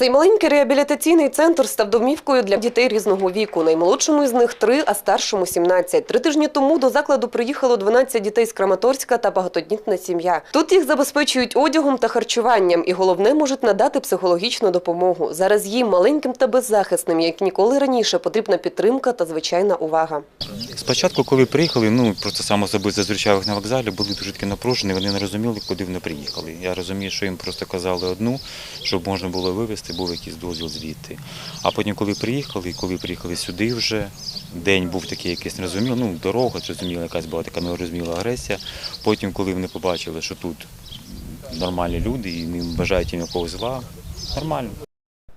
Цей маленький реабілітаційний центр став домівкою для дітей різного віку. Наймолодшому із них три, а старшому 17. Три тижні тому до закладу приїхало 12 дітей з Краматорська та багатодітна сім'я. Тут їх забезпечують одягом та харчуванням, і головне можуть надати психологічну допомогу. Зараз їм маленьким та беззахисним, як ніколи раніше, потрібна підтримка та звичайна увага. Спочатку, коли приїхали, ну просто сам особисто зустрічав на вокзалі, були дуже таки напружені, вони не розуміли, куди вони приїхали. Я розумію, що їм просто казали одну, щоб можна було вивезти, був якийсь дозвіл звідти. А потім, коли приїхали, коли приїхали сюди вже, день був такий якийсь нерозумілий, ну дорога, зрозуміла, якась була така нерозуміла агресія. Потім, коли вони побачили, що тут нормальні люди і не бажають їм якогось зла, нормально.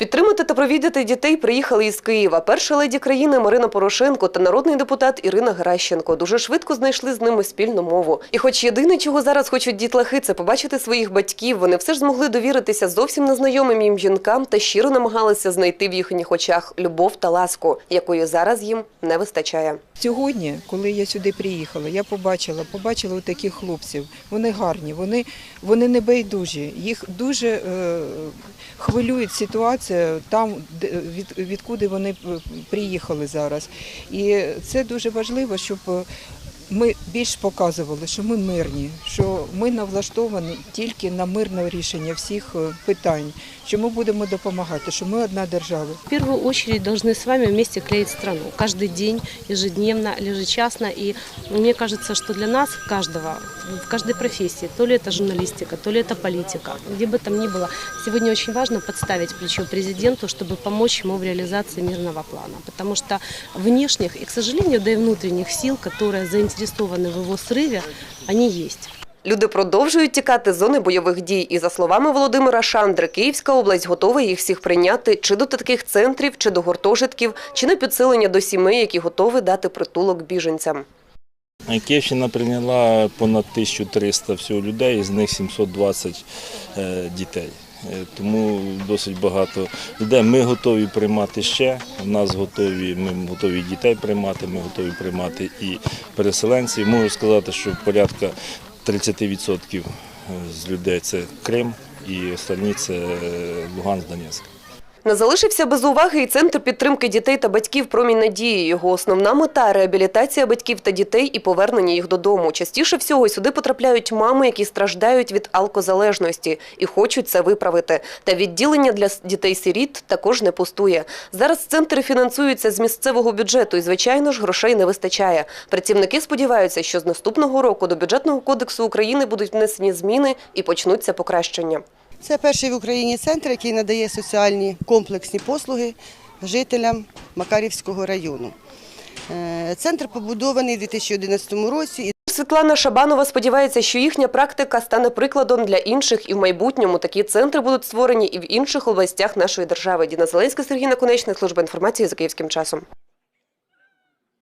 Підтримати та провідати дітей приїхали із Києва. Перша леді країни Марина Порошенко та народний депутат Ірина Геращенко дуже швидко знайшли з ними спільну мову. І хоч єдине, чого зараз хочуть дітлахи, це побачити своїх батьків, вони все ж змогли довіритися зовсім незнайомим їм жінкам та щиро намагалися знайти в їхніх очах любов та ласку, якої зараз їм не вистачає. Сьогодні, коли я сюди приїхала, я побачила, побачила таких хлопців. Вони гарні, вони, вони не байдужі. Їх дуже е, хвилює ситуація там, де, від, відкуди вони е, приїхали зараз. І це дуже важливо, щоб е, ми більш показували, що ми мирні, що ми налаштовані тільки на мирне рішення всіх е, питань, що ми будемо допомагати, що ми одна держава. В первую очередь должны с вами вместе клеить страну. Каждый день, ежедневно, ежечасно. И мне кажется, что для нас, каждого, в каждой профессии, то ли это журналистика, то ли это политика, где бы там ни было, сегодня очень важно подставить плечо президенту, чтобы помочь ему в реализации мирного плана. Потому что внешних и, к сожалению, да и внутренних сил, которые заинтересованы в его срыве, они есть. Люди продовжують тікати з зони бойових дій. І за словами Володимира Шандри, Київська область готова їх всіх прийняти чи до таких центрів, чи до гуртожитків, чи на підсилення до сімей, які готові дати притулок біженцям. Київщина прийняла понад 1300 всього людей, з них 720 е, дітей. Е, Тому досить багато людей. Ми готові приймати ще. У нас готові, ми готові дітей приймати, ми готові приймати і переселенців. Можу сказати, що порядка 30% з людей це Крим і останні це е, Луганськ, Донецьк. Не залишився без уваги і центр підтримки дітей та батьків «Промінь надії». Його основна мета – реабілітація батьків та дітей і повернення їх додому. Частіше всього сюди потрапляють мами, які страждають від алкозалежності і хочуть це виправити. Та відділення для дітей-сиріт також не пустує. Зараз центри фінансуються з місцевого бюджету і, звичайно ж, грошей не вистачає. Працівники сподіваються, що з наступного року до Бюджетного кодексу України будуть внесені зміни і почнуться покращення. Це перший в Україні центр, який надає соціальні комплексні послуги жителям Макарівського району. Е, Центр побудований у 2011 році. Світлана Шабанова сподівається, що їхня практика стане прикладом для інших і в майбутньому такі центри будуть створені і в інших областях нашої держави. Діна Зеленська, Сергій Наконечний, служба інформації за київським часом.